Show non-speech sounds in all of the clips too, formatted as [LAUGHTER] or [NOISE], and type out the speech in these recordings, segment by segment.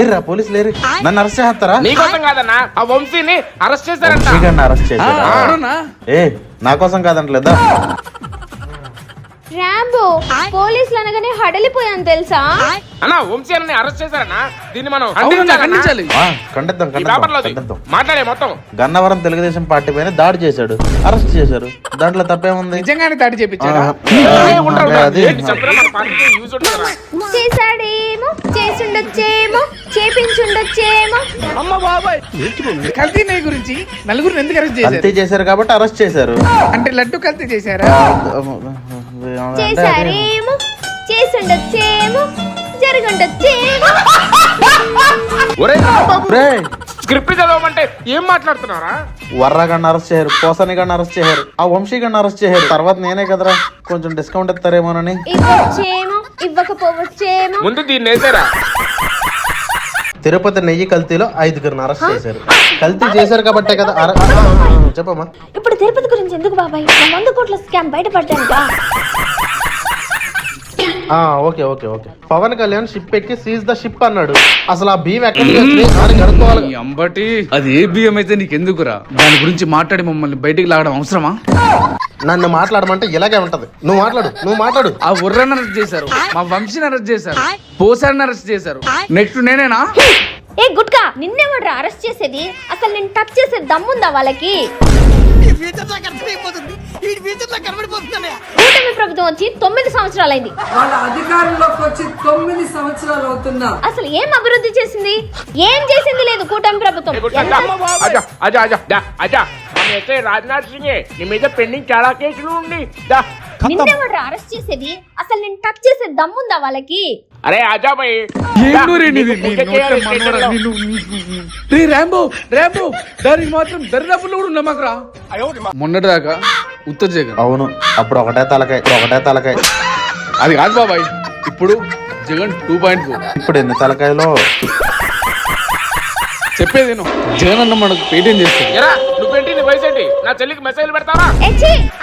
ఏర్రా పోలీసులు ఏరి? నన్ను అరెస్ట్ చేస్తారా? నీకోసం కాదన్నా. ఆ వంశీని అరెస్ట్ చేశారంట. అరెస్ట్ చేశారా? ఏ నా కోసం కాదంటలేదా? రాంబో పోలీసులు అనగానే హడలిపోయాను తెలుసా? అన్న వంశీ అన్నని అరెస్ట్ చేశారన్నా? దీన్ని మనం. ఖండించాలి. ఖండిద్దాం ఖండిద్దాం మాట్లాడే మొత్తం. గన్నవరం తెలుగుదేశం పార్టీ పైన దాడి చేశాడు. అరెస్ట్ చేశారు. దాంట్లో తప్పేముంది? నిజంగానే దాడి చేపించాడా? చేశాడేమో చేసుండొచ్చేమో చేపించుండొచ్చేమో. అమ్మ బాబాయ్. కల్తీ నెయ్యి గురించి నలుగురిని ఎందుకు అరెస్ట్ కల్తీ చేశారు చేశారు కాబట్టి అరెస్ట్ చేశారు. అంటే లడ్డు కల్తీ చేశారా. చేశారేమో? చేసుండొచ్చేమో? జరుగుండొచ్చేమో? ఒరే బాబు. రేయ్, స్క్రిప్ట్ చదవమంటే ఏం మాట్లాడుతున్నారా వర్రగాడిని అరెస్ట్ చేయరు పోసాని గారిని అరెస్ట్ చేయరు ఆ వంశీ గారిని అరెస్ట్ చేయరు. తర్వాత నేనే కదరా కొంచెం డిస్కౌంట్ ఇస్తారేమోనని. ఇవ్వకపోవచ్చేమో. ముందు దీన్ని వేసారా. తిరుపతి నెయ్యి కల్తీలో ఐదుగురిని అరెస్ట్ చేశారు. కల్తీ చేశారు కాబట్టే కదా చెప్పమ్మా. ఇప్పుడు తిరుపతి గురించి ఎందుకు బాబాయ్? వంద కోట్ల స్కామ్ ఆ, okay okay okay. Pawan Kalyan ship ఎక్కి సీజ్ ద షిప్ అన్నాడు. అసలు ఆ భీమ్ ఎక్కడి అంబటి అది ఏ బియ్యం అయితే నీకు ఎందుకురా దాని గురించి మాట్లాడి మమ్మల్ని బయటికి లాగడం అవసరమా? నన్ను మాట్లాడమంటే ఇలాగే ఉంటది. నువ్వు మాట్లాడు నువ్వు మాట్లాడు. ఆ ఉర్రని అరెస్ట్ చేశారు. మా వంశీని అరెస్ట్ చేశారు. పోసాన్ని అరెస్ట్ చేశారు. నెక్స్ట్ నేనేనా? ఏ గుట్కా నిన్నెవడ్రా అరెస్ట్ చేసేది? అసలు నేను టచ్ చేసే దమ్ముందా వాళ్ళకి? కూటమి ప్రభుత్వం వచ్చి తొమ్మిది సంవత్సరాలైంది. వాళ్ళ అధికారంలోకి వచ్చి తొమ్మిది సంవత్సరాలు అవుతున్నా. అసలు ఏం అభివృద్ధి చేసింది? ఏం చేసింది లేదు కూటమి ప్రభుత్వం? మన ఎస్ఐ రాజ్నాథ్ సింగ్ నీ మీద పెండింగ్ చాలా కేసులు ఉండి. దా. అరెస్ట్ చేసేది. అసలు నేను టచ్ చేసే దమ్ముందా వాళ్ళకి? అరే అజా భాయ్ ఏం దా, నూరే నీది? నీకు నీ చేయాలి మనవరా, స్టేషన్లో. నిన్ను- రే రాంబో రాంబో. దానికి మాత్రం దరిదాపుల్లో కూడా నమ్మకరా మొన్నటిదాకా ఉత్తర జగన్. అవును. అప్పుడు ఒకటే తలకాయ ఇప్పుడు ఒకటే తలకాయ. అది కాదు బాబాయ్. ఇప్పుడు జగన్ టూ పాయింట్ ఫోర్ ఇప్పుడు ఎన్ని తలకాయలో? చెప్పేది నేను జగన్ అన్న మనకు పేటీఎం చేస్తాడు. నువ్వేంటి నీ చెల్లికి మెసేజ్ పెడతావా?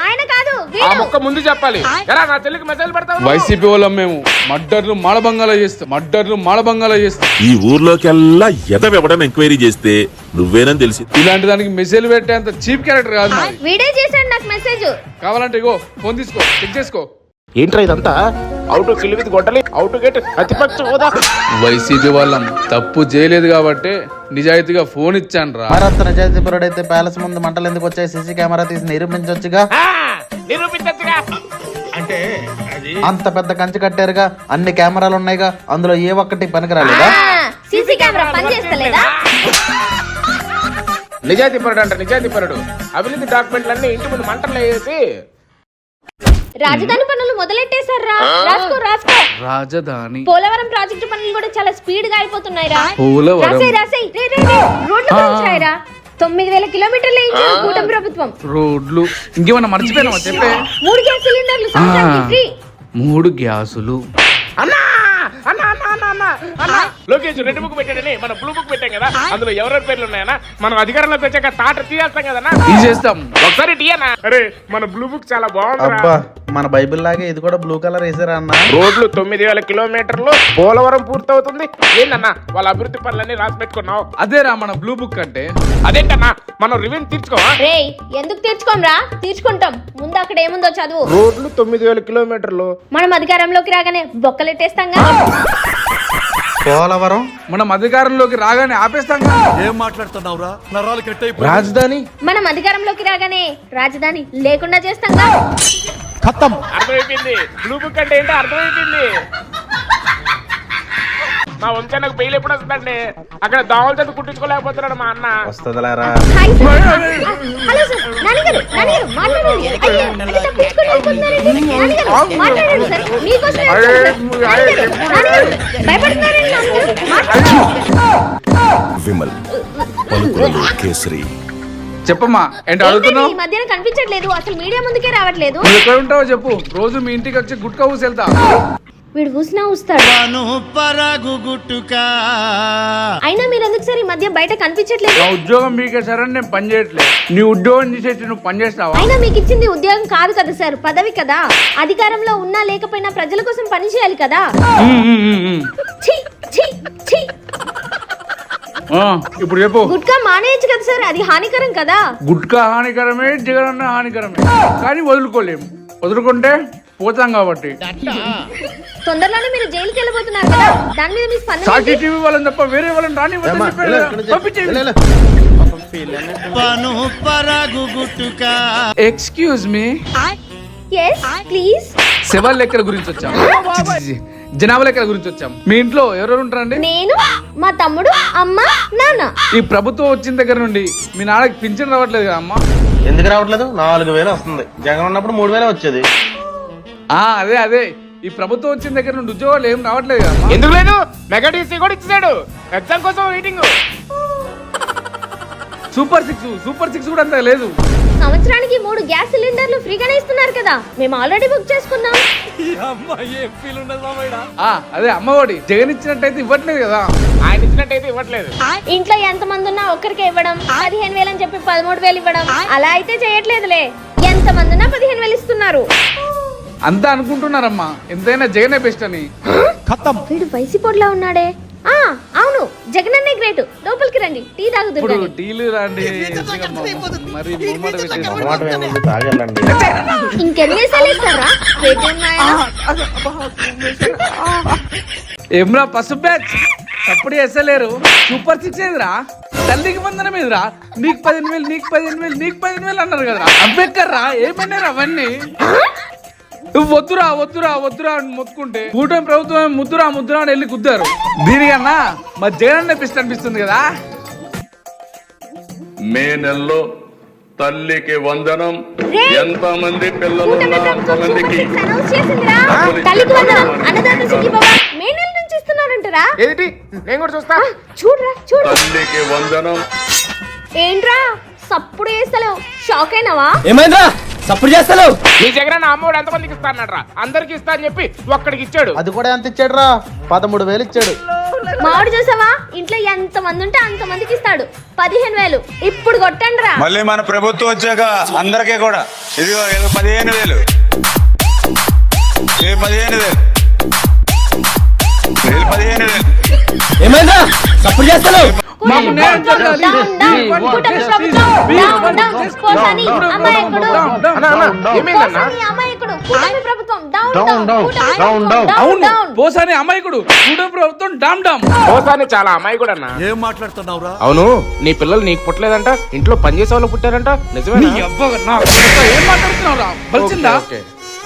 ఆయన కాదు ఆ వీడు. మొక్క ముందు చెప్పాలి. ఎరా నా చెల్లికి మెసేజ్ పెడతావా వైసీపీ వాళ్ళం మేము. మడ్డర్లు మాడబంగాలా చేస్తాం మడ్డర్లు మాడబంగాలా చేస్తాం. ఈ ఊర్లోకెల్లా ఎదవెవడని ఎంక్వైరీ చేస్తే నువ్వేనని తెలిసి ఇలాంటి దానికి మెసేజ్ పెట్టేంత చీప్ క్యారెక్టర్ కాదు నాది. వీడే చేశాడు నాకు మెసేజ్ కావాలంటే ఇగో ఫోన్ తీసుకో చెక్ చేసుకో. ఏంట్రా ఇదంతా? అవుట్ కిల్ విత్ గొడ్డలి అవుట్ గెట్ అతిపక్ష హోదా వైసీపీ వాళ్ళం తప్పు చేయలేదు కాబట్టి నిజాయితీగా ఫోన్ ఇచ్చాను రా. మరంత నిజాయితీ పరుడైతే ప్యాలెస్ ముందు మంటలు ఎందుకు వచ్చాయి? సీసీ కెమెరా తీసి నిరూపించవచ్చుగా నిరూపించచ్చుగా. అంత పెద్ద కంచె కట్టారుగా? అన్ని కెమెరాలు ఉన్నాయిగా? అందులో ఏ ఒక్కటి పనికిరాలేదా? సీసీ కెమెరా పని చేస్తలేదా నిజాయితీ పరుడు అంట నిజాయితీ పరుడు. అవినీతి డాక్యుమెంట్లన్నీ ఇంటి ముందు మంటలు వేసి రాజధాని పనులు మొదలెట్టేశారా రాసుకో రాసుకో. రాజధాని. పోలవరం ప్రాజెక్టు పనులు కూడా చాలా స్పీడ్గా అయిపోతున్నాయి రా పోలవరం. రాసేయ్ రాసేయ్. రే, రే, రే. రోడ్లు పెంచాయిరా తొమ్మిది వేల కిలోమీటర్లు వేయించారు కూటమి ప్రభుత్వం. రోడ్లు. ఇంకేమన్నా మర్చిపోయినావా చెప్పే? మూడు గ్యాస్ సిలిండర్లు ఆ, సంవత్సరానికి ఫ్రీ. మూడు గ్యాసులు. అన్నా! అన్నా అన్నా అన్నా అన్నా లోకేష్ రెడ్ బుక్ పెట్టాడని మన బ్లూ బుక్ పెట్టాం కదా అందులో ఎవరెవరి పేర్లు ఉన్నాయన్నా మనం అధికారంలోకి వచ్చాక తాట తీయేస్తాం కదన్నా తీసేస్తాం ఒకసారి టీయనా అరే మన బ్లూ బుక్ చాలా బాగుందిరా. అబ్బా మన బైబిల్ లాగే ఇది కూడా బ్లూ కలర్ వేసారా అన్న? రోడ్లు తొమ్మిది వేల కిలోమీటర్లు పోలవరం పూర్తవుతుంది. ఏంటన్నా వాళ్ళ అభివృద్ధి పనులన్నీ రాసి పెట్టుకున్నావు? అదేరా మన బ్లూ బుక్ అంటే. అదేంటన్నా మనం రివెన్యూ తీర్చుకోవా రేయ్ ఎందుకు తీర్చుకోంరా తీర్చుకుంటాం. ముందు అక్కడ ఏముందో చదువు. రోడ్లు తొమ్మిది వేల కిలోమీటర్లు. మనం అధికారంలోకి రాగానే బొక్కలెట్టేస్తాంగా పోలవరం మనం అధికారంలోకి రాగానే ఆపేస్తాం. ఏం మాట్లాడుతున్నావురా? నరాలు కట్టే రాజధాని? మనం అధికారంలోకి రాగానే రాజధాని లేకుండా చేస్తాంగా అర్థమైపోయింది. బ్లూ బుక్ అంటే ఏంటో అర్థమైపోయింది. మా వంశానికి బెయిల్ ఎప్పుడు వస్తుందండి? అక్కడ దోమల చేత కుట్టించుకోలేకపోతున్నాడు మా అన్న. వస్తుందిలేరా? హాయ్ సార్ హలో సార్ మాట్లాడండి. అయ్యో తప్పించుకొని వెళ్ళిపోతున్నారండి మాట్లాడండి సార్ మాట్లాడండి. విమల్ పలుకులలో కేసరి. చెప్పమ్మా ఏంటి అడుగుతున్నావు? ఈ మధ్యన కనిపించట్లేదు. అసలు మీడియా ముందుకే రావట్లేదు. నువ్వు ఎక్కడ ఉంటావో చెప్పు. రోజు మీ ఇంటికి వచ్చి గుట్కా ఊసి వెళ్తా వీడు ఊసినా ఊస్తాడు అయినా మీరు ఎందుకు సార్ ఈ మధ్య బయట కనిపించట్లేదు? నా ఉద్యోగం మీకే సరే నేను పని చేయట్లేదు. నీ ఉద్యోగం తీసేసి నువ్వు పని చేస్తావా? అయినా మీకు ఇచ్చింది ఉద్యోగం కాదు కదా సార్ పదవి కదా. అధికారంలో ఉన్నా లేకపోయినా ప్రజల కోసం పని చేయాలి కదా. ఉమ్, ఉమ్, ఉమ్, ఉమ్. ఛీ ఛీ ఛీ. ఆ, ఇప్పుడు చెప్పు. గుట్కా మానేయచ్చు కదా సార్ అది హానికరం కదా. గుట్కా హానికరమే జగనన్న హానికరమే. కానీ వదులుకోలేము. వదులుకుంటే పోతాం కాబట్టి. తొందరలోనే మీరు జైలుకి వెళ్ళబోతున్నారు కదా దాని మీద మీ స్పందన సాక్షి? టీవీ వాళ్ళని తప్ప వేరే వాళ్ళని రాని. పంపించేయండి. Excuse me Yes, please. శివల్ లెక్కల గురించి వచ్చాం. చి. జనాభా లెక్కల గురించి వచ్చాం. మీ ఇంట్లో ఎవరెవరు ఉంటారండి? నేను మా తమ్ముడు అమ్మ నాన్న. ఈ ప్రభుత్వం వచ్చిన దగ్గర నుండి మీ నాన్నకి పింఛన్ రావట్లేదు కదా అమ్మా? ఎందుకు రావట్లేదు? నాలుగు వేలు వస్తుంది. జగన్ ఉన్నప్పుడు మూడు వేలే వచ్చేది. అదే అదే. ఈ ప్రభుత్వం వచ్చిన దగ్గర నుండి ఉద్యోగాలు ఏం రావట్లేదు కదా. ఎందుకు లేదు? మెగా టీసీ కూడా ఇచ్చాడు ఎగ్జామ్ కోసం waiting super six super six కూడా అంత లేదు. సంవత్సరానికి మూడు గ్యాస్ సిలిండర్లు ఫ్రీగానే ఇస్తున్నారు కదా. మేము ఆల్రెడీ బుక్ చేసుకున్నాం. ఆ అదే అమ్మఒడి. జగన్ ఇచ్చినట్టయితే ఇవ్వట్లేదు కదా. ఆయన ఇచ్చినట్టయితే ఇవ్వట్లేదు. ఇంట్లో ఎంత మంది ఉన్నా ఒక్కరికే ఇవ్వడం పదిహేను వేలు అని చెప్పి పదమూడు వేలు ఇవ్వడం అలా అయితే చేయట్లేదులే. ఎంత మంది ఉన్నా పదిహేను వేలు ఇస్తున్నారు. అంతా అనుకుంటున్నారమ్మా. ఎంతైనా జగనే బెస్ట్ అని. వీడు వైసీపోడ్లా ఉన్నాడే. ఆ అవును. జగనన్నే గ్రేట్ లోపలికి రండి. టీ తాగుదురు ఇప్పుడు. టీలు రాండి. మరి ముమ్మట పెట్టేసి మాట ఏముంది తాగలండి ఇంకెన్ని వేసాలు ఇస్తారా? రేటు ఉన్నాయా ఏమ్రా పసుపు బ్యాచ్? అప్పుడు ఎసలేరు సూపర్ సిక్స్ ఏదిరా? తల్లికి వందనం ఏదిరా? నీకు పదిహేను వేలు నీకు పదిహేను వేలు నీకు పదిహేను వేలు అన్నారు కదరా. అంబేద్కర్ రా ఏమన్నారు అవన్నీ? వద్దురా వద్దురా వద్దురా అని మొత్తుకుంటే కూటమి ప్రభుత్వం ముద్దురా ముద్దురా అని వెళ్ళి కుద్దారు దీనికన్నా మా జగన్ బెస్ట్ అనిపిస్తుంది కదా? మే నెలలో తల్లికి వందనం! ఎంత మంది పిల్లలు కూటమి ఉన్నా ప్రభుత్వం అంతమందికి సూపర్ సిక్స్ అనౌన్స్ చేసిందిరా? తల్లికి వందనం అన్నదాత సుఖీభవ మే నెల నుంచి ఇస్తున్నారంటరా ఏమిటి నేను కూడా చూస్తా. చూడరా చూడు. తల్లికి వందనం. ఏంట్రా సప్పుడు వేస్తలేవు షాక్ అయినావా? ఏమైందా సప్పుడు చేస్తాను. ఈ జగన్ అమ్మఒడు ఎంతమందికి ఇస్తా అన్నాడు అందరికి ఇస్తా అని చెప్పి ఒక్కడికి ఇచ్చాడు. అది కూడా ఎంత ఇచ్చాడు రా పదమూడు వేలు ఇచ్చాడు. మామిడి చూసావా? ఇంట్లో ఎంత మంది ఉంటే అంత మందికి ఇస్తాడు. పదిహేను వేలు. ఇప్పుడు కొట్టండి రా మళ్ళీ మన ప్రభుత్వం వచ్చాక అందరికీ కూడా. ఇదిగో ఇది పదిహేను వేలు. ఇది పదిహేను వేలు. ఇది పదిహేను వేలు. ఏమైందా? సప్పుడు చేస్తాను. మాకు న్యాయం జరగాలి. పోసాని అమాయకుడు. పోసాని అమాయకుడు అవును. పోసాని అమాయకుడు కూటమి ప్రభుత్వం డామ్ డామ్ ఓసారి చాలా అమ్మాయి కూడా అన్న ఏం మాట్లాడుతున్నావురా? అవును నీ పిల్లలు నీకు పుట్టలేదంట ఇంట్లో పనిచేసే వాళ్ళు పుట్టారంట నిజమే ఏం మాట్లాడుతున్నావు రా బలిసిందా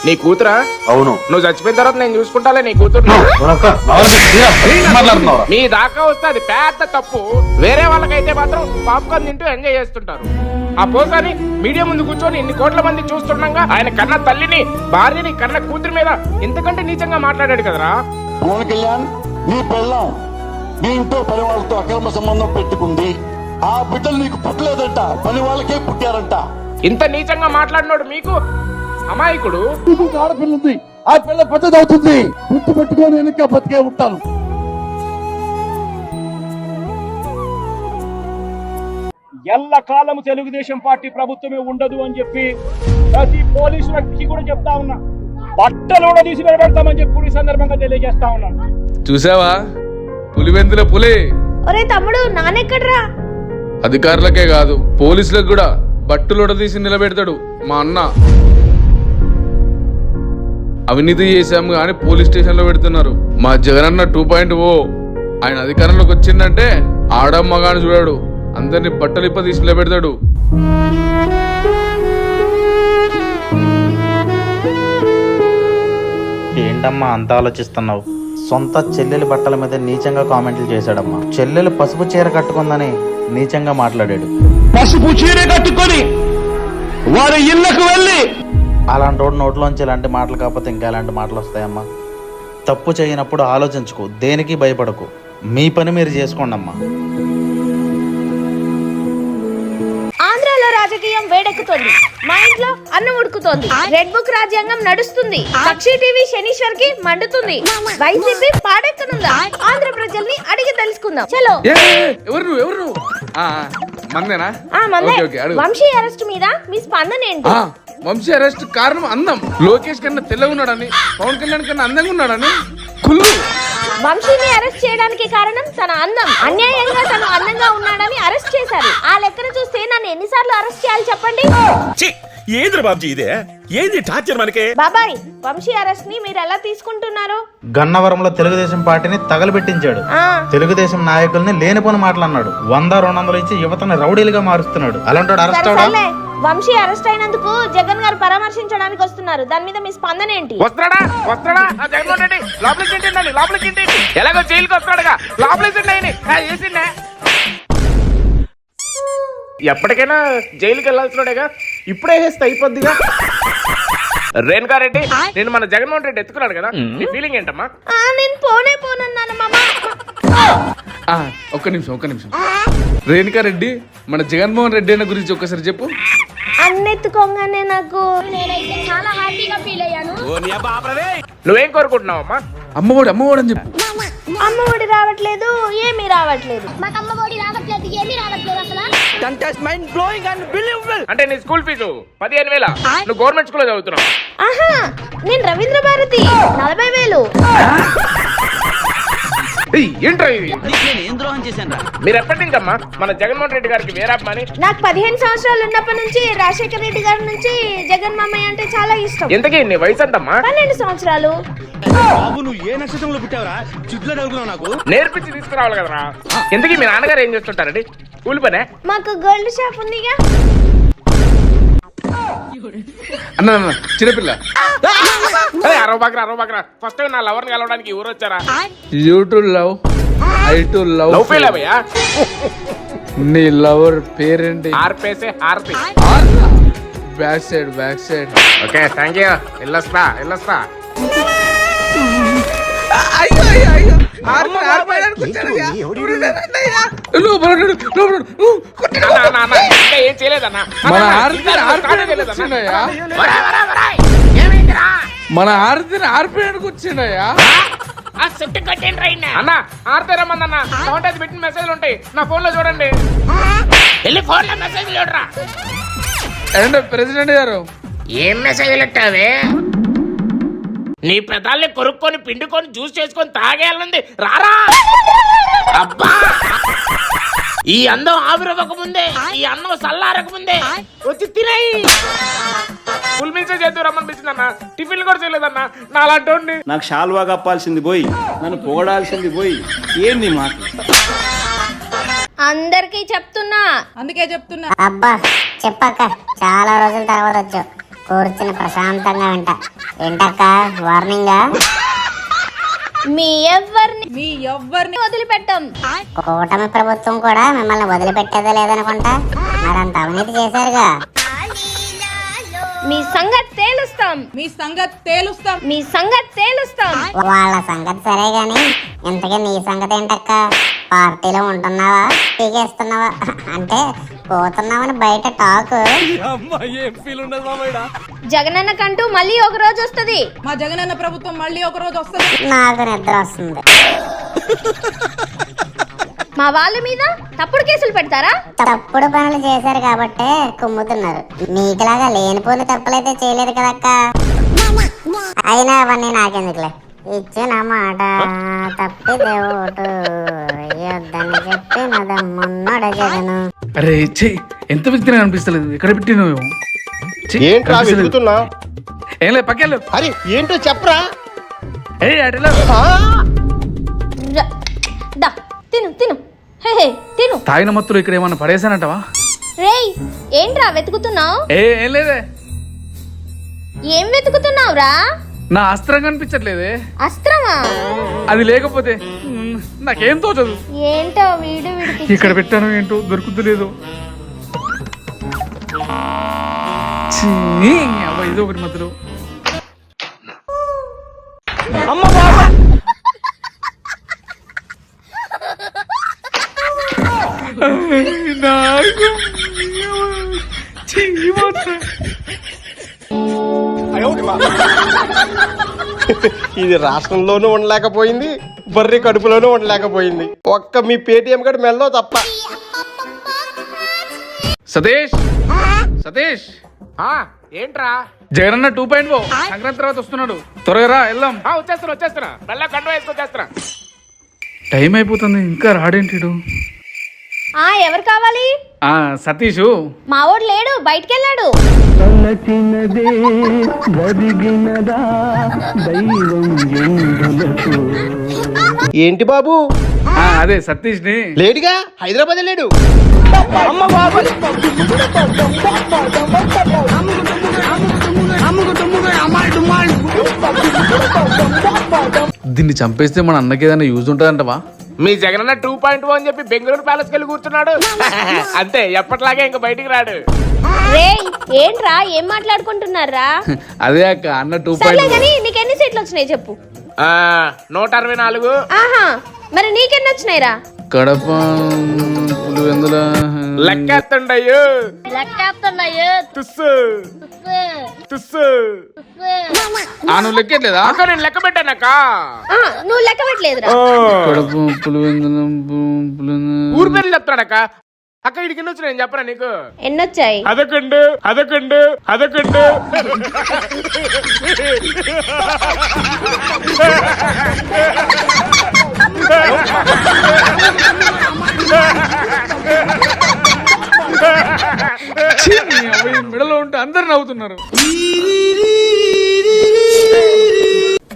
నీ కూతురా? అవును. నువ్వు చచ్చిపోయిన తర్వాత నేను చూసుకుంటాలే నీ కూతురు. మీ దాకా వస్తే అది పెద్ద తప్పు. వేరే వాళ్ళకైతే మాత్రం పాప్కార్న్ తింటూ ఎంజాయ్ చేస్తుంటారు. ఆ పోసాని మీడియా ముందు కూర్చొని ఇన్ని కోట్ల మంది చూస్తుండగా ఆయన కన్న తల్లిని భార్యని కన్న కూతురి మీద ఇంతకంటే నీచంగా మాట్లాడాడు కదరా? పవన్ కళ్యాణ్ నీ పెళ్ళం నీ ఇంట్లో పని వాళ్ళతో అక్రమ సంబంధం పెట్టుకుంది. ఆ బిడ్డలు నీకు పుట్టలేదంట పని వాళ్ళకే పుట్టారంట. ఇంత నీచంగా మాట్లాడినోడు మీకు అమాయకుడు. ఆడపిల్ల ఉంది. ఆ పిల్ల పెద్దది అవుతుంది. గుర్తు పెట్టుకొని వెనక బతికే ఉంటాను. ఎల్లకాలము తెలుగుదేశం పార్టీ ప్రభుత్వమే ఉండదు అని చెప్పి ప్రతి పోలీసు వ్యక్తికి కూడా చెప్తా ఉన్నా. బట్టలు కూడా తీసి నిలబెడతామని చెప్పి కూడా ఈ సందర్భంగా తెలియజేస్తా ఉన్నాను చూసావా? పులివెందుల పులి. ఒరే తమ్ముడు నానెక్కడ్రా అధికారులకే కాదు పోలీసులకు కూడా. బట్టులు తీసి నిలబెడతాడు మా అన్న. అవినీతి చేశాము కానీ పోలీస్ స్టేషన్లో పెడుతున్నారు. మా జగనన్న టూ పాయింట్ ఓ ఆయన అధికారంలోకి వచ్చిందంటే ఆడమ్మగాని చూడాడు. అందరిని బట్టలు ఇప్ప తీసి నిలబెడతాడు ఏంటమ్మా అంత ఆలోచిస్తున్నావు? సొంత చెల్లెలి బట్టల మీద నీచంగా కామెంట్లు చేశాడమ్మా. చెల్లెలు పసుపు చీర కట్టుకుందని నీచంగా మాట్లాడాడు. పసుపు చీర కట్టుకొని వారి ఇళ్ళకు వెళ్ళి అలాంటి రోడ్డు నోట్లోంచి ఇలాంటి మాటలు కాకపోతే ఇంకా ఎలాంటి మాటలు వస్తాయమ్మా. తప్పు చేయనప్పుడు ఆలోచించుకో దేనికి భయపడకు. మీ పని మీరు చేసుకోండి అమ్మా ఆంధ్రాలో రాజకీయం వేడెక్కుతోంది. మా ఇంట్లో అన్నం ఉడుకుతోంది. రెడ్ బుక్ రాజ్యాంగం నడుస్తుంది. సాక్షి టీవీ శనీశ్వర్కి మండుతుంది. వైసీపీ పాడెక్కనుందా? ఆంధ్ర ప్రజల్ని అడిగి తెలుసుకుందాం. చలో. ఎవరు నువ్వు ఎవరు నువ్వు? ఆ, ఆ, మందేనా? ఆ మందే. ఓకే ఓకే అడుగు. వంశీ అరెస్ట్ మీద మీ స్పందన ఏంటి ఆ, వంశీ అరెస్ట్ కారణం అందం. లోకేష్ కన్నా తెల్లగా ఉన్నాడని పవన్ కళ్యాణ్ కన్నా అందంగా ఉన్నాడని కుళ్ళు. వంశీని అరెస్ట్ చేయడానికి కారణం తన అందం. అన్యాయంగా తను అందంగా ఉన్నాడని అరెస్ట్ చేశారు. ఆ లెక్కన చూస్తే నన్ను ఎన్నిసార్లు అరెస్ట్ చేయాలి చెప్పండి? ఏంద్ర బాబ్జీ ఇదే? ఏంది టార్చర్ మనకే? బాబాయ్ వంశీ అరెస్ట్ని మీరు ఎలా తీసుకుంటున్నారు? గన్నవరంలో తెలుగుదేశం పార్టీని తగలబెట్టించాడు. తెలుగుదేశం నాయకుల్ని లేనిపోని మాటలన్నాడు. వంద రెండు వందలు ఇచ్చి యువతని రౌడీలుగా మారుస్తున్నాడు. అలాంటి అరెస్ట్ అవడా? వంశీ అరెస్ట్ అయినందుకు జగన్ గారు పరామర్శించడానికి వస్తున్నారు. దాని మీద మీ స్పందన ఏంటి? వస్తాడా వస్తాడా ఆ జగన్మోహన్ రెడ్డి లోపలికి లోపలికి ఎలాగో జైలుకి వస్తాడుగా ఆయన వేసిండే ఎప్పటికైనా జైలుకి వెళ్ళాల్సినాడేగా. ఇప్పుడే వేస్తే అయిపోద్దిగా రేణుకారెడ్డి నేను మన జగన్మోహన్ రెడ్డి ఎత్తుకున్నాడు కదా. నీ ఫీలింగ్ ఏంటమ్మా? ఆ, నేను పోనే పోనన్నాను మామ. ఆ, ఒక్క నిమిషం ఒక్క నిమిషం. రేణుకా రెడ్డి మన జగన్మోహన్ రెడ్డి అన్న గురించి ఒక్కసారి చెప్పు. అన్నెత్తుకోగానే నాకు నేనైతే చాలా హ్యాపీగా ఫీల్ అయ్యాను. నువ్వేం కోరుకుంటున్నావమ్మా? అమ్మఒడు అమ్మఒడు అని చెప్పు. అమ్మ ఒడి రావట్లేదు ఏమీ రావట్లేదు. మాకు అమ్మ ఒడి రావట్లేదు ఏమీ రావట్లేదు అసలు. అంటే నీ స్కూల్ ఫీజు పదిహేను వేల. నువ్వు గవర్నమెంట్ స్కూల్లో చదువుతున్నావు. ఆహా నేను రవీంద్ర భారతి నలభై వేలు. ఏయ్, ఏంట్రా ఇది? మీరు ఎప్పటి నుంచి అమ్మా? మన జగన్మోహన్ రెడ్డి గారికి నాకు పదిహేను సంవత్సరాలు ఉన్నప్పటి నుంచి రాజశేఖర రెడ్డి గారి నుంచి జగన్ మామయ్య అంటే చాలా ఇష్టం. ఎంతకీ నీ వయసు ఎంతమ్మా? పన్నెండు సంవత్సరాలు. నేర్పించి తీసుకురావాలి కదరా. ఎందుకు మీ నాన్నగారు ఏం చేస్తుంటారండి? కూలి పనే మాకు గోల్డ్ షాప్ ఉందిగా. అన్న అన్న, చిన్నపిల్ల. అరవ బాకరా అరవ బాకరా. ఫస్ట్ నా లవర్ని కలవడానికి ఊరు వచ్చారా? You too love I too love love fail అవయ్యా నీ లవర్ పేరేంటి? ఆర్పేసే ఆర్పి back side back side okay thank you వెళ్ళొస్తా వెళ్ళొస్తా. అయ్యో అయ్యో. ఏం చేయలేదన్నా. మన. వచ్చిందయ్యా ఆర్తిని ఆర్పి వచ్చిందయ్యా అన్న ఆర్తేరమ్మందన్న సౌండ్ అది పెట్టిన మెసేజ్లు ఉంటాయి. నా ఫోన్లో చూడండి. వెళ్ళి ఫోన్లో మెసేజ్ చూడరా ఏంటో ప్రెసిడెంట్ గారు? ఏం మెసేజ్ పెట్టావే నీ పెదాల్ని కొరుక్కొని పిండుకొని జ్యూస్ చేసుకొని తాగేయాలంది. రారా! అబ్బా! ఈ అందం ఆవిరవ్వక ముందే ఈ అన్నం చల్లారక ముందే వచ్చి తినేయి. ఫుల్ మీల్స్ చేద్దాం రమ్మని పిలిచిందన్న. టిఫిన్ కూడా చేయలేదన్న. నా అలాంటి నాకు షాల్వా కప్పాల్సింది పోయి నన్ను పొగడాల్సింది పోయి ఏంది మాట అందరికీ చెప్తున్నా. అందుకే చెప్తున్నా. అబ్బా చెప్పక్క చాలా రోజుల తర్వాత వచ్చావు. కూర్చుని ప్రశాంతంగా వింటా. ఏంటక్క వార్నింగా మీ ఎవరిని మీ ఎవ్వరిని వదిలిపెట్టాం. కూటమి ప్రభుత్వం కూడా మిమ్మల్ని వదిలిపెట్టేదే లేదనుకుంటా? మరంత అవినీతి చేశారుగా. మీ సంగతి తేలుస్తాం. మీ సంగతి తేలుస్తాం. మీ సంగతి తేలుస్తాం. వాళ్ళ సంగతి సరే గాని ఇంతకీ నీ సంగతి ఏంటక్క? పార్టీలో ఉంటున్నావా? పీకేస్తున్నావా అంటే పోతున్నావని బయట టాక్. జగనన్న కంటూ మళ్ళీ ఒక రోజు వస్తది. మా జగనన్న ప్రభుత్వం మళ్ళీ ఒక రోజు వస్తుంది. నాకు నిద్ర వస్తుంది. మా వాళ్ళ మీద తప్పుడు కేసులు పెడతారా? తప్పుడు పనులు చేశారు కాబట్టే కుమ్ముతున్నారు. మీకులాగా లేనిపోని తప్పులైతే చేయలేదు కదక్క. అయినా అవన్నీ నాకెందుకులే. ఇచ్చిన మాట తప్పిదే ఓటు. యొద్దని చెప్పి నదమ్మున్నడ జగను అరే చెయ్యి ఎంత విత్తనం అనిపిస్తలేదు. ఎక్కడ పెట్టినావు ఏంట్రా వెతుకుతున్నా? ఏం లేదు పక్కెళ్ళు అరే ఏంటో చెప్పరా? ఏ ర- దా తిను తిను. హే హే, తిను. తాగిన మత్తులు ఇక్కడ ఏమన్నా పడేసానంటవా రేయ్ ఏంట్రా వెతుకుతున్నావు? ఏ ఏం లేదే. ఏం వెతుకుతున్నావురా? నా అస్త్రం కనిపించట్లేదే. అస్త్రమా? అది లేకపోతే నాకేం తోచదు. ఏంటో వీడు వీడికి ఇక్కడ పెట్టాను ఏంటో దొరుకుతలేదు ఇది ఒకటి మధ్యలో నాకు [LAUGHS] ఇది రాష్ట్రంలోనూ ఉండలేకపోయింది బర్రి కడుపులోనూ ఉండలేకపోయింది. ఒక్క మీ పేటిఎం గడి మెల్లో తప్ప. సతీష్! సతీష్! ఏంట్రా? జగనన్న టూ పాయింట్ ఓ. సంక్రాంతి తర్వాత వస్తున్నాడు. త్వరగా రా వెళ్దాం. వచ్చేస్తున్నా వచ్చేస్తున్నా. మళ్ళా కండ వేసుకొచ్చేస్తున్నా టైం అయిపోతుంది ఇంకా రాడేంటిడు ఆ ఎవరు కావాలి? సతీషు. మా వాడు లేడు బయటికి వెళ్ళాడు ఏంటి బాబు? ఆ, అదే సతీష్ని లేడుగా? హైదరాబాద్ లేడు. దీన్ని చంపేస్తే మన అన్నకి ఏదైనా యూజ్ ఉంటుందంటవా? మీ జగనన్న టూ పాయింట్ అని చెప్పి బెంగళూరు ప్యాలెస్ కెళ్ళి కూర్చున్నాడు. [LAUGHS] అంతే ఎప్పటిలాగే ఇంకా బయటికి రాడు. రే ఏంట్రా ఏం మాట్లాడుకుంటున్నారా? [LAUGHS] అదే అక్క అన్న టూ పాయింట్ కానీ నీకు ఎన్ని సీట్లు వచ్చినాయి చెప్పు. ఆ, నూట అరవై నాలుగు. ఆహా మరి నీకెన్ని వచ్చినాయిరా? కడప పులివెందుల లెక్కేస్తుండయ్యో తుస్సు. తుస్సు. ఆ నువ్వు లెక్కట్లేదా అక్క నేను లెక్క పెట్టానక్క. ఆ, నువ్వు లెక్క పెట్టలేదురా. కడప పులివెందుల పు- పులివెందుల ఊరు పేర్లు చెప్తాడక్క అక్క ఇడికి వచ్చి నేను చెప్పరా నీకు? ఎన్నొచ్చాయి? అదకండు అదకండు అదకండు అవ్వ ఈ మెడలో ఉంటే అందరు నవ్వుతున్నారు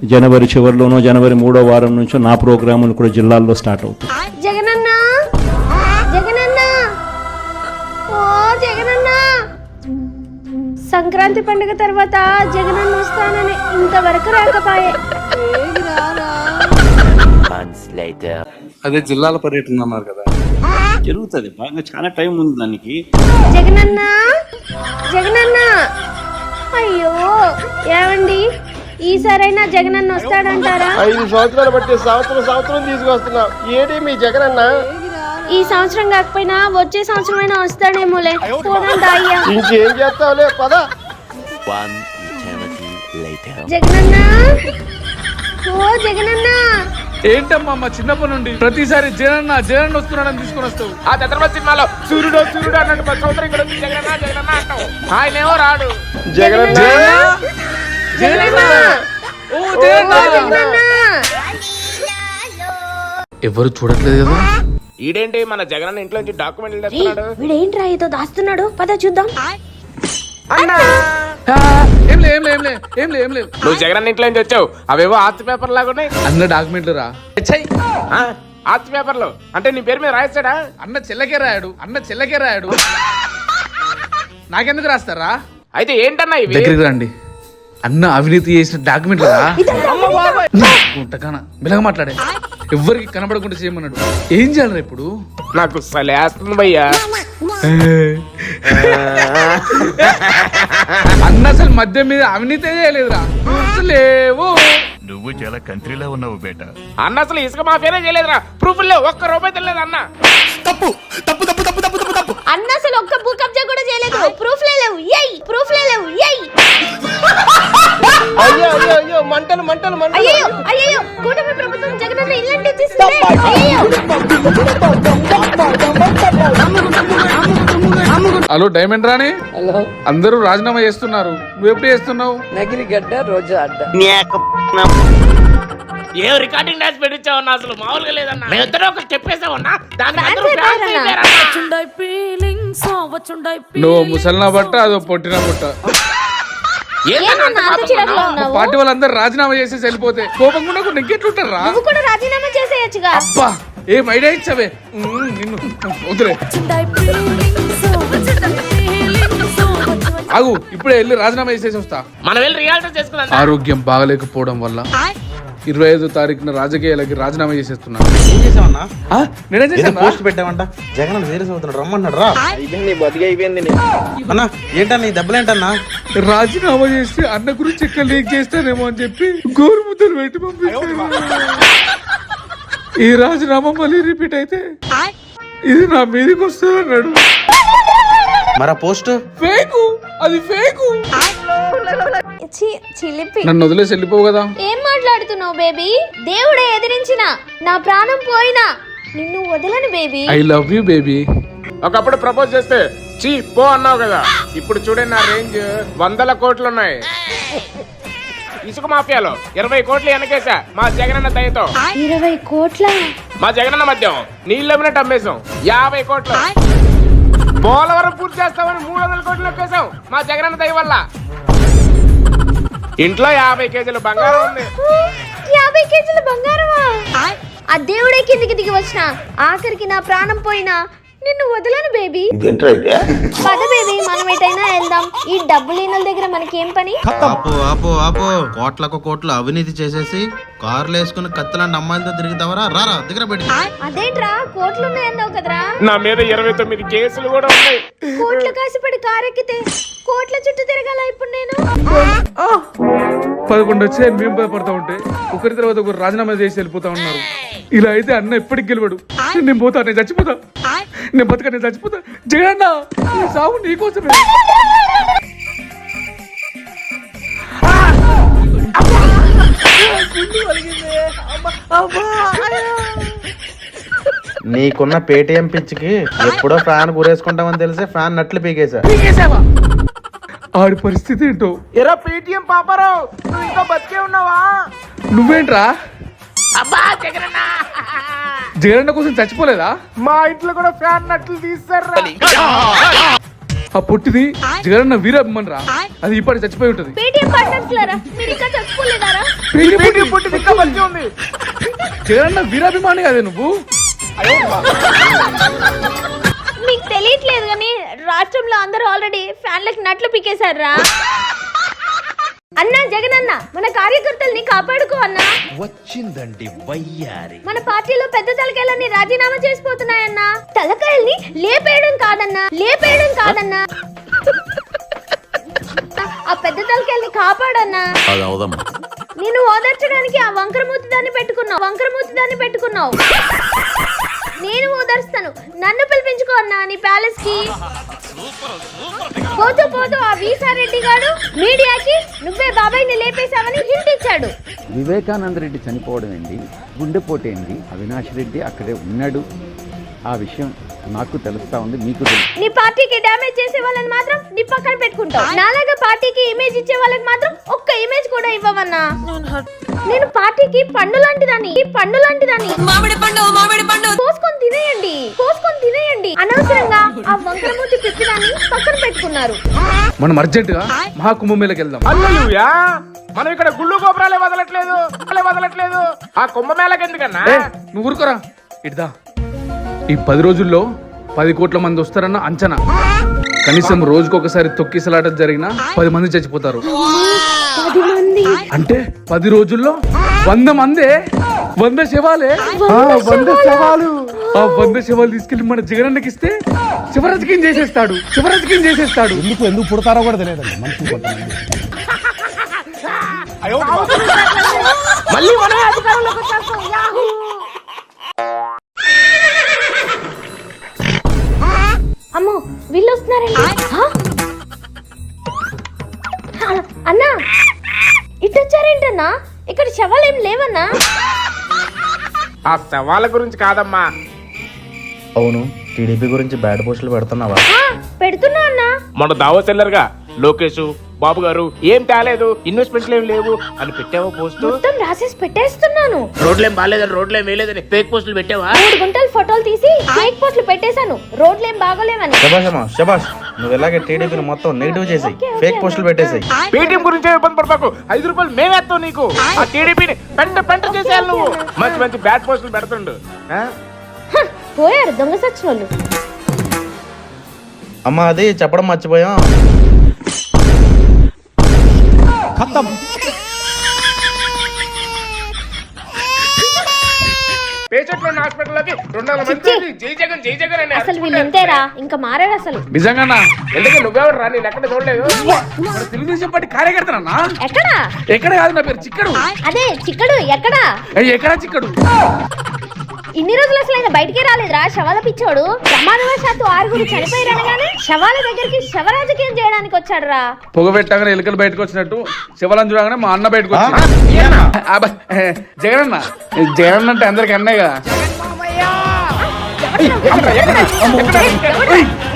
జనవరి చివరిలోనో జనవరి మూడో వారం నుంచో నా ప్రోగ్రాములు కూడా జిల్లాల్లో స్టార్ట్ అవుతాయి. జగనన్న! జగనన్న! ఓ జగనన్న! సంక్రాంతి పండుగ తర్వాత జగనన్న వస్తానని ఇంతవరకు రాకపాయే. అదే జిల్లాల పర్యటన అన్నారు కదా. జరుగుతుంది. బాగా చాలా టైం ఉంది దానికి. జగనన్న! జగనన్న! అయ్యో! ఏమండి? ఈసారైనా జగనన్న వస్తాడంటారా? ఐదు సంవత్సరాలు బట్టి సంవత్సరం సంవత్సరం తీసుకొస్తున్నా. ఏడి మీ జగనన్న? ఈ సంవత్సరం కాకపోయినా వచ్చే సంవత్సరం అయినా వస్తాడేమోలే. పోదాం అయ్యా. ఇంకేం చేస్తావులే? పద. జగనన్న! ఓ జగనన్న! ఏంటమ్మా మా చిన్నప్పటి నుండి? ప్రతిసారి జగనన్న జగనన్న వస్తున్నాడని తీసుకొని వస్తావు. ఆ చంద్రబాబు సినిమాలో సూర్యుడు సూర్యుడు అన్నట్టు ప్రతి సంవత్సరం ఇక్కడ వచ్చి జగనన్న జగనన్న అంటావు. ఆయనేమో రాడు. జగనన్న. ఎవరు చూడట్లేదు కదా? ఈడేంటి మన జగనన్న ఇంట్లో నుంచి డాక్యుమెంట్లు వీడేంట్రా ఏదో దాస్తున్నాడు? పద చూద్దాం. ఆ, ఏం లే ఏం లే ఏం లే ఏం లే ఏం లే. నువ్వు జగనన్న ఇంట్లో నుంచి వచ్చావు. అవేవో ఆర్త్ పేపర్ లాగా ఉన్నాయి? అన్న డాక్యుమెంట్లు రా. ఛై! ఆ, ఆర్త్ పేపర్లు. అంటే నీ పేరు మీద రాయిస్తాడా అన్న చెల్లకే రాయాడు అన్న చెల్లకే రాయాడు. నాకెందుకు రాస్తారా? అయితే ఏంటన్నా ఇవి? దగ్గరికి రండి. అన్న అవినీతి చేసిన డాక్యుమెంట్లు రా. ఉంటకాన మాట్లాడే. ఎవ్వరికి కనబడకుండా చేయమన్నాడు. ఏం చేయాలి ఇప్పుడు? నాకు సలేస్తుంది భయ్యా. అసలు మద్యం మీద అవినీతి చేయలేదురా. లేవు. నువ్వు చాలా కంట్రీలో ఉన్నావు బేటా. అన్న అసలు ఇసుక మాఫియానే చేయలేదురా. ప్రూఫ్ లేవు. ఒక్క రూపాయి తెలియదు అన్న. అన్న అసలు ఒక్క భూ కబ్జా కూడా చేయలేదు. ప్రూఫ్ లేవు. ఎయ్ ప్రూఫ్ లేవు. ఎయ్ అయ్యో అయ్యో అయ్యో మంటలు మంటలు మంటలు. అయ్యో అయ్యో కూటమి ప్రభుత్వం జగనన్న ఇల్లంటే తీస్తుంది అయ్యో హలో డైమండ్ రాణి? అందరూ రాజీనామా చేస్తున్నారు. నువ్వు ఎప్పుడు చేస్తున్నావు? నగిరిగడ్డ రోజా అడ్డ. ఏ రికార్డింగ్ డాన్స్ పెట్టించావన్నా అసలు మామూలుగా లేదన్నా. మేము ఇద్దరు ఒక స్టెప్. నువ్వు ముసలినా బట్ట అదో పొట్టిన బుట్ట. పార్టీ వాళ్ళందరూ రాజీనామా చేసేసి వెళ్ళిపోతే కోపం కూడా కూడా ఇంకెట్లుంటారా? నువ్వు కూడా రాజీనామా చేసేయచ్చుగా. అబ్బా ఏం ఐడియా ఇచ్చావే? నిన్ను వదిలే. ఆగు ఇప్పుడే వెళ్ళి రాజీనామా చేసేసి వస్తా. మనం వెళ్ళి రియాలిటీ చేసుకుందాం ఆరోగ్యం బాగలేకపోవడం వల్ల ఇరవై ఐదో తారీఖున రాజకీయాలకి రాజీనామా చేసేస్తున్నా. ఏం చేసావన్నా? ఆ, నేనేం ఏదో చేశాను? పోస్ట్ పెట్టామంట జగన్ సీరియస్ అవుతున్నాడు రమ్మన్నాడు రా. అయిపోయింది బతికి అయిపోయింది అన్నా ఏంటన్నా ఈ దెబ్బలేంటన్నా? రాజీనామా చేస్తే అన్న గురించి ఎక్కడ లీక్ చేస్తానేమో అని చెప్పి గోరుముద్దలు పెట్టి పంపించారు. ఈ రాజీనామా మళ్ళీ రిపీట్ అయితే ఇది నా మీదకి వస్తుంది అన్నాడు మరి పోస్ట్? ఫేకు అది ఫేకు. చిలిపి. నన్ను వదిలేసి వెళ్ళిపోవు కదా. ఏం మాట్లాడుతున్నావు బేబీ? దేవుడే ఎదిరించిన నా ప్రాణం పోయినా. నిన్ను వదలను baby. I love you baby ఒకప్పుడు ప్రపోజ్ చేస్తే చీ పో అన్నావు కదా. ఇప్పుడు చూడే నా రేంజ్ వందల కోట్లు ఉన్నాయి ఇసుక మాఫియాలో ఇరవై కోట్లు వెనకేసా మా జగనన్న దయతో. ఇరవై కోట్ల? మా జగనన్న మద్యం నీళ్ళమినట్టు అమ్మేశాం. యాభై కోట్లు. పోలవరం పూర్తి చేస్తామని మూడు వందల కోట్లు నొక్కేశాం మా జగనన్న దయ వల్ల. ఇంట్లో యాభై కేజీలు బంగారం ఉంది. యాభై కేజీల బంగారమా? ఆ దేవుడే కిందికి దిగి వచ్చిన ఆఖరికి నా ప్రాణం పోయినా నిన్ను వదలను బేబీ. పద బేబీ మనం ఎటైనా వెళ్దాం. ఈ డబ్బు లేనల దగ్గర మనకేం పని? ఆపు ఆపు ఆపు. కోట్లకు కోట్లు అవినీతి చేసేసి కార్లు వేసుకుని కత్తిలాంటి అమ్మాయిలతో తిరుగుతావరా రారా దగ్గర పెట్టి. అదేంట్రా? కోట్లు ఉన్నాయన్నావు కదరా? నా మీద ఇరవై తొమ్మిది కేసులు కూడా ఉన్నాయి. కోట్ల కాసిపడి కారెక్కితే కోట్ల చుట్టూ తిరగాల ఇప్పుడు నేను? పదకొండు వచ్చే మేము భయపడతా ఉంటే ఒకరి తర్వాత ఒకరు రాజీనామా చేసి వెళ్ళిపోతా ఉన్నారు. ఇలా అయితే అన్న ఎప్పటికి గెలవడు. నేను పోతా నేను చచ్చిపోతా. నేను బతుక నేను చచ్చిపోతా. జగన్న ఈ సాగు నీకోసమే నీకున్న పేటిఎం పిచ్చికి ఎప్పుడో ఫ్యాన్ గురేసుకుంటామని తెలిసి ఫ్యాన్ నట్లు పీకేశా. పీకేసావా? ఆడి పరిస్థితి ఏంటో? ఎరా పేటిఎం పాపారావు నువ్వు ఇంకా బతికే ఉన్నావా? నువ్వేంట్రా? అబ్బా జగనన్న. జగనన్న కోసం చచ్చిపోలేదా? మా ఇంట్లో కూడా ఫ్యాన్ నట్లు తీస్తారా ఆ పొట్టిది జగనన్న వీరాభిమన్ రా అది ఇప్పటి చచ్చిపోయి ఉంటది. జగనన్న వీరాభిమాని కదే నువ్వు? మీకు తెలియట్లేదు కానీ రాష్ట్రంలో అందరూ ఆల్రెడీ ఫ్యాన్లకు నట్లు పీకేశారా? అన్నా జగనన్న మన కార్యకర్తల్ని కాపాడుకో అన్నా. వచ్చిందండి వయ్యారి. మన పార్టీలో పెద్ద తలకాయలన్నీ రాజీనామా చేసిపోతున్నాయన్నా. తలకాయల్ని లేపేయడం కాదన్నా లేపేయడం కాదన్నా. ఆ పెద్ద తలకాయల్ని కాపాడన్నా. అది అవదమ్మా. నేను ఓదార్చడానికి ఆ వంకరమూతి దాన్ని పెట్టుకున్నావు వంకరమూతి దాన్ని పెట్టుకున్నావు. నేను ఓదార్స్తాను. నన్ను పిలిపించుకో అన్నా నీ ప్యాలెస్కి పోతూ పోతూ ఆ వీసారెడ్డి గారు మీడియాకి నువ్వే బాబాయ్ని లేపేశావని హింట్ ఇచ్చాడు. వివేకానంద రెడ్డి చనిపోవడం ఏంటి? గుండెపోటు ఏంటి? అవినాష్ రెడ్డి అక్కడే ఉన్నాడు. ఆ విషయం నాకు తెలుస్తా ఉంది మీకు నీ పార్టీకి డ్యామేజ్ చేసే వాళ్ళని మాత్రం నీ పక్కన పెట్టుకుంటావు. నాలాగా పార్టీకి ఇమేజ్ ఇచ్చే వాళ్ళకి మాత్రం ఒక్క ఇమేజ్ కూడా ఇవ్వవన్నా. నేను పార్టీకి పండు లాంటి దాన్ని ఈ పండు లాంటి దాన్ని మామిడి పండు మామిడి పండు. కోసుకొని తినేయండి కోసుకొని తినేయండి. అనవసరంగా ఆ వంకరమూతి పిచ్చిదాన్ని పక్కన పెట్టుకున్నారు. మనం అర్జెంటుగా మహాకుంభమేళకి వెళ్దాం. మనం ఇక్కడ గుళ్ళు గోపురాలే వదలట్లేదు వదలట్లేదు. ఆ కుంభమేళకి ఎందుకన్నా? నువ్వు ఊరుకోరా. ఇటుదా ఈ పది రోజుల్లో పది కోట్ల మంది వస్తారన్న అంచనా. కనీసం రోజుకొకసారి తొక్కిసలాట జరిగినా పది మంది చచ్చిపోతారు. అంటే పది రోజుల్లో వంద మందే వంద శవాలే. ఆ, వంద శవాలు. ఆ వంద శవాలు తీసుకెళ్ళి మన జగనన్నకి ఇస్తే శివరాజకీయం చేసేస్తాడు. శివరాజకీయం చేసేస్తాడు. ఎందుకు ఎందుకు పుడతారో కూడా తెలియదండి. మనుషులు కొంతమంది మళ్ళీ మనమే అధికారంలోకి వచ్చేస్తాం. యాహూ! అమ్మో వీళ్ళు వస్తున్నారండి అన్నా. ఇటు వచ్చారేంటన్నా? ఇక్కడ శవాలు ఏం లేవన్నా? ఆ సవాళ్ళ గురించి కాదమ్మా. అవును టీడీపీ గురించి బ్యాడ్ పోస్టులు పెడుతున్నావా? పెడుతున్నా అన్నా. మన దావో సెల్లర్గా లోకేష్ బాబు గారు ఏం తేలేదు ఇన్వెస్ట్మెంట్లు ఏం లేవు అని పెట్టావా పోస్ట్ మొత్తం రాసేసి పెట్టేస్తున్నాను. రోడ్లేం బాగాలేదని రోడ్లేం వేయలేదని ఫేక్ పోస్టులు పెట్టావా? మూడు గుంటలు ఫోటోలు తీసి ఫేక్ పోస్టులు పెట్టేశాను. రోడ్లేం బాగోలేవని. శబాష్ అమ్మా శబాష్ నువ్వు ఇలాగే టీడీపీని మొత్తం నెగిటివ్ ఓకే, ఫేక్ పోస్టులు పెట్టేసాయి. పేటీఎం గురించి ఏం ఇబ్బంది పడతాకు ఐదు రూపాయలు మేమేస్తాం నీకు. ఆ టీడీపీని పెంట పెంట చేసేయాలి నువ్వు. మంచి మంచి బ్యాడ్ పోస్టులు పెడుతుండు. పోయారు దొంగ సచ్చిన అమ్మ అది చెప్పడం మర్చిపోయాం. పేషెంట్లు ఉన్న హాస్పిటల్లోకి రెండు వందల మంది చిచ్చి. జై జగన్ జై జగన్ అని అసలు వీళ్ళు ఇంతేరా ఇంకా మారాడు అసలు. నువ్వెవరు రా? నేను ఎక్కడ చూడలేదు. మన తెలుగుదేశం పార్టీ కార్యకర్తనన్నా? ఎక్కడా? ఎక్కడ కాదు నా పేరు చిక్కడు. అదే చిక్కడు ఎక్కడా? ఏయ్, ఎక్కడ చిక్కడు? ఇన్ని రోజులు అసలు ఆయన బయటికే రాలేదురా. శవాల పిచ్చోడు. ప్రమాదవశాత్తు ఆరుగురు చనిపోయారనగానే శవాల దగ్గరికి శవరాజకీయం చేయడానికి వచ్చాడు రా పొగ పెట్టగానే ఎలుకలు బయటకు వచ్చినట్టు శివలం చూడగానే మా అన్న బయటకు? అబ్బా, జగనన్న. జగన్ అంటే అందరికి అన్నే కదా.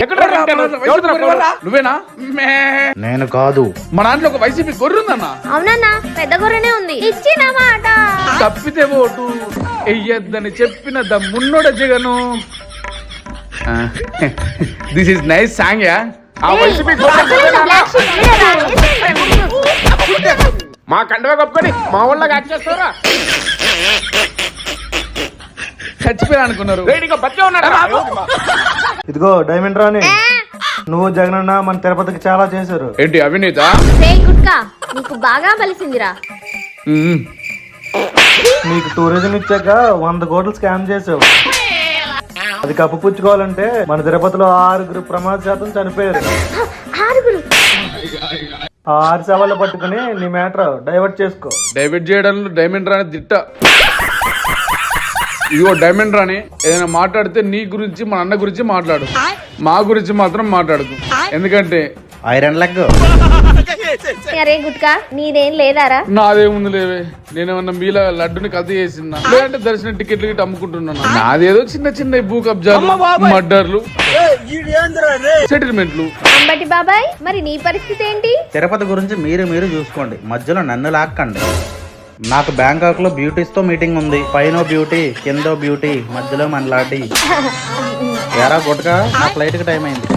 ఎక్కడ? నువ్వేనా. నేను కాదు. మా దాంట్లో ఒక వైసీపీ గొర్రె ఉందన్న అవునన్నా పెద్ద గొర్రెనే ఉంది. ఇచ్చిన మాట. తప్పితే ఓటు. ఎయ్యొద్దని చెప్పిన దమ్మున్నోడ Jagan. This is nice song yeah. ఆ వైసీపీ మా కండవ కప్పుకొని మా ఊళ్ళో యాక్ట్ చేస్తారా చచ్చిపోయా అనుకున్నారు. రెడీగా బతికే ఉన్నాడు ఇదిగో డైమండ్ రాని నువ్వు జగనన్న మన తిరుపతికి చాలా చేశారు. ఏంటి అవినీత? రే గుట్కా నీకు బాగా బలిసిందిరా. నీకు టూరిజం ఇచ్చాక వంద కోట్లు స్కామ్ చేసావు. అది కప్పుపుచ్చుకోవాలంటే మన తిరుపతిలో ఆరుగురు ప్రమాద శాతం చనిపోయారు. ఆరు సవాళ్ళు పట్టుకుని నీ మ్యాటర్ డైవర్ట్ చేసుకో. డైవర్ట్ చేయడంలో డైమండ్ రాని తిట్ట ఇగో డైమండ్ రాని ఏదైనా మాట్లాడితే నీ గురించి మన అన్న గురించి మాట్లాడు. మా గురించి మాత్రం మాట్లాడదు ఎందుకంటే ఐరన్ లెగ్. అరే గుట్కా నీదేం లేదారా? నాదేముంది లేవే? నేనేమన్నా మీలా లడ్డుని కథ చేసిందా? లేదంటే దర్శనం టికెట్లు గిట్ట అమ్ముకుంటున్నాను? నాదేదో చిన్న చిన్న భూ కబ్జాలు మర్డర్లు సెటిల్మెంట్లు. అంబటి బాబాయ్ మరి నీ పరిస్థితి ఏంటి? తిరుపతి గురించి మీరు మీరు చూసుకోండి. మధ్యలో నన్ను లాక్కండి. నాకు బ్యాంకాక్లో బ్యూటీస్తో మీటింగ్ ఉంది. పైన బ్యూటీ కిందో బ్యూటీ మధ్యలో మనలాంటి. [LAUGHS] ఎరా గుట్కా నా ఫ్లైట్కి టైం అయింది.